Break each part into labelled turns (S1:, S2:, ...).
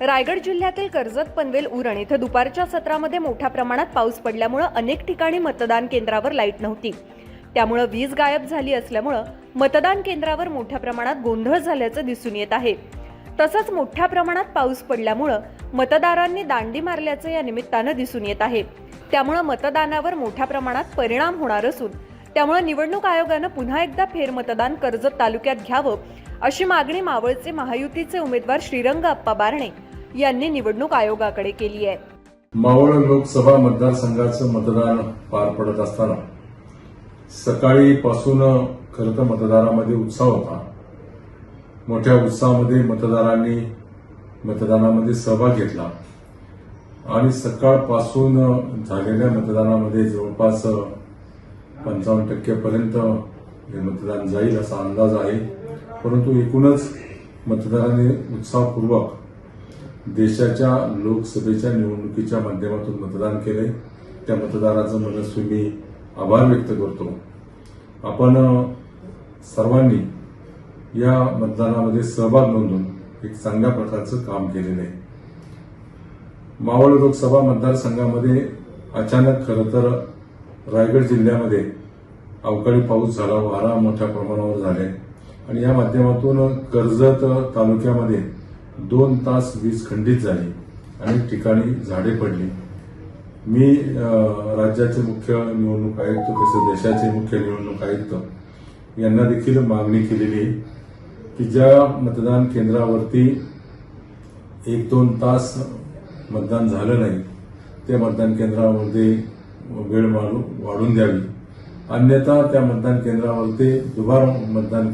S1: रायगड जिल्ह्यातील कर्जत पनवेल उरण इथं दुपारच्या सत्रामध्ये मोठ्या प्रमाणात पाऊस पडल्यामुळं अनेक ठिकाणी मतदान केंद्रावर लाइट नव्हती. त्यामुळं वीज गायब झाली असल्यामुळं मतदान केंद्रावर मोठ्या प्रमाणात गोंधळ झाल्याचं दिसून येत आहे. तसंच मोठ्या प्रमाणात पाऊस पडल्यामुळं मतदारांनी दांडी मारल्याचं या निमित्तानं दिसून येत आहे. त्यामुळं मतदानावर मोठ्या प्रमाणात परिणाम होणार असून त्यामुळे निवडणूक आयोगानं पुन्हा एकदा फेरमतदान कर्जत तालुक्यात घ्यावं अशी मागणी मावळचे महायुतीचे उमेदवार श्रीरंग अप्पा बारणे यांनी निवडणूक आयोगाकडे केली आहे.
S2: मावळ लोकसभा मतदारसंघाचं मतदान पार पडत असताना सकाळी पासून खरं तर मतदारामध्ये उत्साह होता. मोठ्या उत्साहामध्ये मतदारांनी मतदानामध्ये सहभाग घेतला. आणि सकाळपासून झालेल्या मतदानामध्ये जवळपास पंचावन्न टक्केपर्यंत हे मतदान जाईल असा अंदाज आहे. परंतु एकूणच मतदारांनी उत्साहपूर्वक देशाच्या लोकसभेच्या निवडणुकीच्या माध्यमातून मतदान केले. त्या मतदाराचं मनस्वी मी आभार व्यक्त करतो. आपण सर्वांनी या मतदानामध्ये सहभाग नोंदून एक चांगल्या प्रकारचं काम केलेलं आहे. मावळ लोकसभा मतदारसंघामध्ये अचानक खरं तर रायगड जिल्ह्यामध्ये अवकाळी पाऊस झाला वारा मोठ्या प्रमाणावर झाले. आणि या माध्यमातून कर्जत तालुक्यामध्ये दोन तास वीज खंडित झाली. अनेक ठिकाणी झाडे पडली. मी राज्याचे मुख्य निवडणूक आयुक्त तसेच देशाचे मुख्य निवडणूक आयुक्त यांना देखील मागणी केलेली आहे की ज्या मतदान केंद्रावरती एक दोन तास मतदान झालं नाही त्या मतदान केंद्रामध्ये वेळ वाढून द्यावी. अन्यथा त्या मतदान केंद्रावरती दुबार मतदान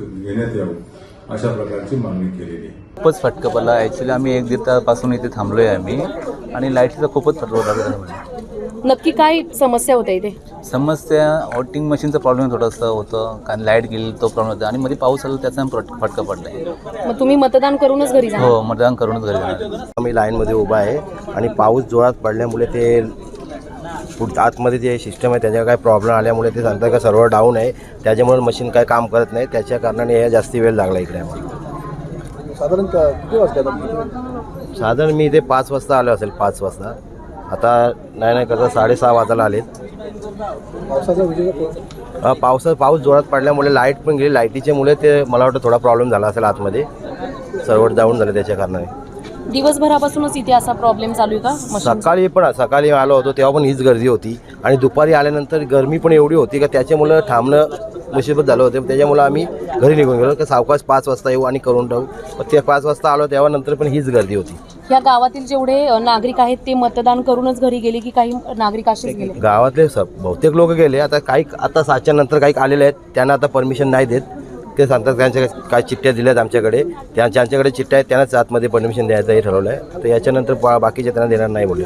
S2: घेण्यात यावं अशा प्रकारची मागणी केलेली आहे.
S3: खूपच फटका पडला. ॲक्च्युली आम्ही एक दीड तासापासून इथे थांबलोय आम्ही आणि लाईटचा खूपच फटका लागला
S4: नक्की काय समस्या होत्या इथे?
S3: समस्या वोटिंग मशीनचा प्रॉब्लेम थोडंसं होतं. कारण लाइट गेली तो प्रॉब्लेम होता. आणि मध्ये पाऊस आला त्याचा फट- फटका पडलाय.
S4: मग तुम्ही मतदान करूनच घरी जाणार
S3: हो मतदान करूनच घरी जाणार.
S5: आम्ही लाईनमध्ये उभा आहे आणि पाऊस जोरात पडल्यामुळे ते पुढ आतमध्ये जे सिस्टम आहे त्याच्या काय प्रॉब्लेम आल्यामुळे ते सांगतात का सर्व्हर डाऊन आहे. त्याच्यामुळे मशीन काय काम करत नाही त्याच्या कारणाने हे जास्ती वेळ लागला इकडे आम्हाला.
S6: साधारणतः किती वाजता
S5: साधारण मी इथे पाच वाजता आलो असेल पाच वाजता. आता नाही नाही कसं साडेसहा वाजायला आलेत.
S6: पावसाचा
S5: पावसा पाऊस जोरात पडल्यामुळे लाइट पण गेली. लाईटीच्या मुळे ते मला वाटतं थोडा प्रॉब्लेम झाला असेल आतमध्ये. सर्व्हर डाऊन झालं त्याच्या कारणाने.
S4: दिवसभरापासूनच इथे असा प्रॉब्लेम चालू आहे का मशीनचा?
S5: सकाळी पण सकाळी आलो होतो तेव्हा पण हीच गर्दी होती. आणि दुपारी आल्यानंतर गरमी पण एवढी होती का त्याच्यामुळं थांबणं मुसीबत झालं होतं. त्याच्यामुळं आम्ही घरी निघून गेलो की सावकाश पाच वाजता येऊ आणि करून टाकू. मग ते पाच वाजता आलो तेव्हा नंतर पण हीच गर्दी होती.
S4: या गावातील जेवढे अ, नागरिक आहेत ते मतदान करूनच घरी गेले की काही नागरिक असेच गेले?
S5: गावातले स बहुतेक लोक गेले. आता काही आता सातच्या नंतर काही आलेले आहेत. त्यांना आता परमिशन नाही देत. ते सांगतात त्यांच्या काय चिठ्ठ्या दिल्यात आमच्याकडे. त्या ज्यांच्याकडे चिठ्ठ्या आहेत त्यांनाच आतमध्ये परमिशन द्यायचं हे ठरवलं आहे तर याच्यानंतर बा- बाकीच्या त्यांना देणार नाही बोलले.